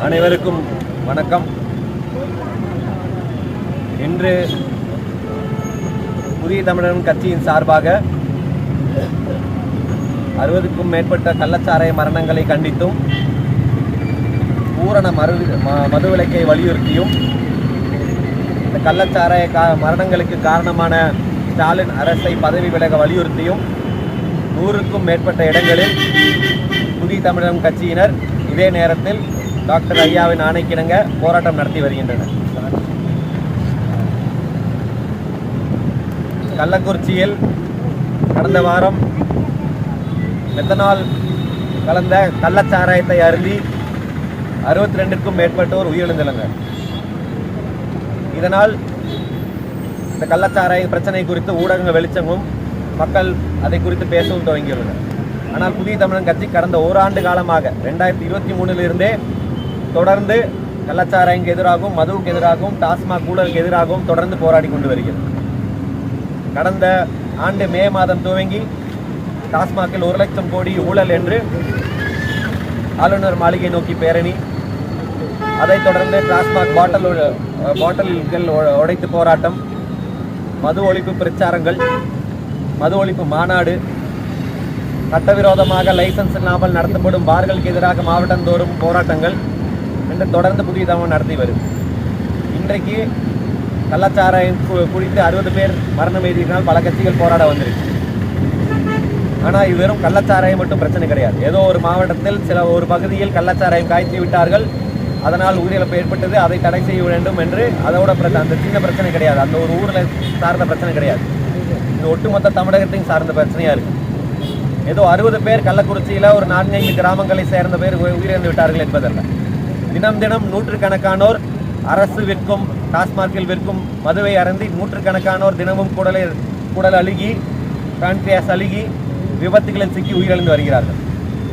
அனைவருக்கும் வணக்கம். இன்று புதிய தமிழன் கட்சியின் சார்பாக அறுபதுக்கும் மேற்பட்ட கள்ளச்சாராய மரணங்களை கண்டித்தும் பூரண மறு ம- மதுவிலக்கை வலியுறுத்தியும் இந்த கள்ளச்சாராய கா மரணங்களுக்கு காரணமான ஸ்டாலின் அரசை பதவி விலக வலியுறுத்தியும் நூறுக்கும் மேற்பட்ட இடங்களில் புதிய தமிழகம் கட்சியினர் இதே நேரத்தில் டாக்டர் ஐயாவின் ஆணைக்கிணங்க போராட்டம் நடத்தி வருகின்றனர். கள்ளக்குறிச்சியில் கடந்த வாரம் மெத்தனால் கலந்த கள்ளச்சாராயத்தை அருந்தி அறுபத்தி ரெண்டுக்கும் மேற்பட்டோர் உயிரிழந்துள்ளங்க இதனால் இந்த கள்ளச்சாராய பிரச்சனை குறித்து ஊடகங்கள் வெளிச்சமும் மக்கள் அதை குறித்து பேசவும் துவங்கியுள்ளனர் ஆனால் புதிய தமிழன் கட்சி கடந்த ஓராண்டு காலமாக ரெண்டாயிரத்தி இருபத்தி மூணிலிருந்தே தொடர்ந்து கள்ளச்சாராயங்க எதிராகவும் மதுவுக்கு எதிராகவும் டாஸ்மாக் ஊழலுக்கு எதிராகவும் தொடர்ந்து போராடி கொண்டு வருகிறது. கடந்த ஆண்டு மே மாதம் துவங்கி டாஸ்மாகில் ஒரு லட்சம் கோடி ஊழல் என்று ஆளுநர் மாளிகை நோக்கி பேரணி. அதைத் தொடர்ந்து டாஸ்மாக் பாட்டல் பாட்டல்கள் உடைத்து போராட்டம் மது ஒழிப்பு பிரச்சாரங்கள் மது ஒழிப்பு மாநாடு சட்டவிரோதமாக லைசன்ஸ் இல்லாமல் நடத்தப்படும் பார்களுக்கு எதிராக மாவட்டந்தோறும் போராட்டங்கள் என்று தொடர்ந்து புதிய நடத்தி வருது இன்றைக்கு கள்ளச்சாராயம் குறித்து குடித்து அறுபது பேர் மரணம் எழுதினால் பல கட்சிகள் போராட வந்திருக்கு. ஆனால் இது வெறும் கள்ளச்சாராயம் மட்டும் பிரச்சனை கிடையாது. ஏதோ ஒரு மாவட்டத்தில் சில ஒரு பகுதியில் கள்ளச்சாராயம் காய்ச்சி விட்டார்கள். அதனால் உயிரிழப்பு ஏற்பட்டது. அதை தடை செய்ய வேண்டும் என்று அதோட பிரச்சனை அந்த சின்ன பிரச்சனை கிடையாது. அந்த ஒரு ஊரில் சார்ந்த பிரச்சனை கிடையாது. இது ஒட்டுமொத்த தமிழகத்தையும் சார்ந்த பிரச்சனையாக இருக்குது ஏதோ அறுபது பேர் கள்ளக்குறிச்சியில் ஒரு நான்கைந்து கிராமங்களை சேர்ந்த பேர் உயிரிழந்து விட்டார்கள் என்பதல்ல. தினம் தினம் நூற்றுக்கணக்கானோர் அரசு விற்கும் டாஸ்மார்க்கில் விற்கும் மதுவை அருந்தி நூற்றுக்கணக்கானோர் தினமும் குடலை குடல் அழுகி பேன்கிரியாஸ் அழுகி விபத்துகளில் சிக்கி உயிரிழந்து வருகிறார்கள்.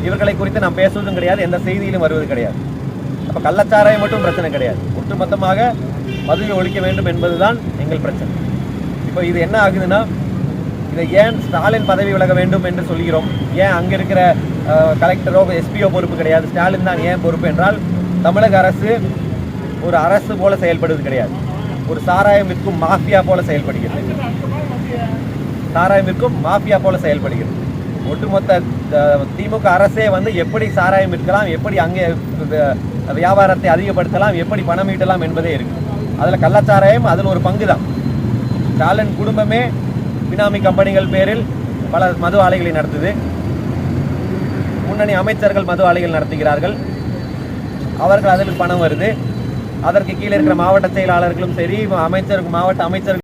இவர்களை குறித்து நாம் பேசுவதும் கிடையாது எந்த செய்தியிலும் வருவது கிடையாது. அப்போ கள்ளச்சாராயம் மட்டும் பிரச்சனை கிடையாது. ஒட்டுமொத்தமாக மதுவை ஒழிக்க வேண்டும் என்பதுதான் எங்கள் பிரச்சனை. இப்போ இது என்ன ஆகுதுன்னா இதை ஏன் ஸ்டாலின் பதவி விலக வேண்டும் என்று சொல்கிறோம்? ஏன் அங்கே இருக்கிற கலெக்டரோ எஸ்பிஓ பொறுப்பு கிடையாது? ஸ்டாலின் தான் ஏன் பொறுப்பு என்றால் தமிழக அரசு ஒரு அரசு போல செயல்படுவது கிடையாது. ஒரு சாராயம் விற்கும் மாஃபியா போல செயல்படுகிறது. சாராயம் விற்கும் மாஃபியா போல செயல்படுகிறது. ஒட்டுமொத்த திமுக அரசே வந்து எப்படி சாராயம் விற்கலாம் எப்படி அங்கே வியாபாரத்தை அதிகப்படுத்தலாம் எப்படி பணம் ஈட்டலாம் என்பதே இருக்கு. அதில் கள்ளச்சாராயம் அதில் ஒரு பங்கு தான் ஸ்டாலின் குடும்பமே பினாமி கம்பெனிகள் பேரில் பல மது ஆலைகளை நடத்துது. முன்னணி அமைச்சர்கள் மது ஆலைகள் நடத்துகிறார்கள். அவர்கள் அதற்கு பணம் வருது. அதற்கு கீழே இருக்கிற மாவட்ட செயலாளர்களும் சரி அமைச்சர் மாவட்ட அமைச்சர்கள்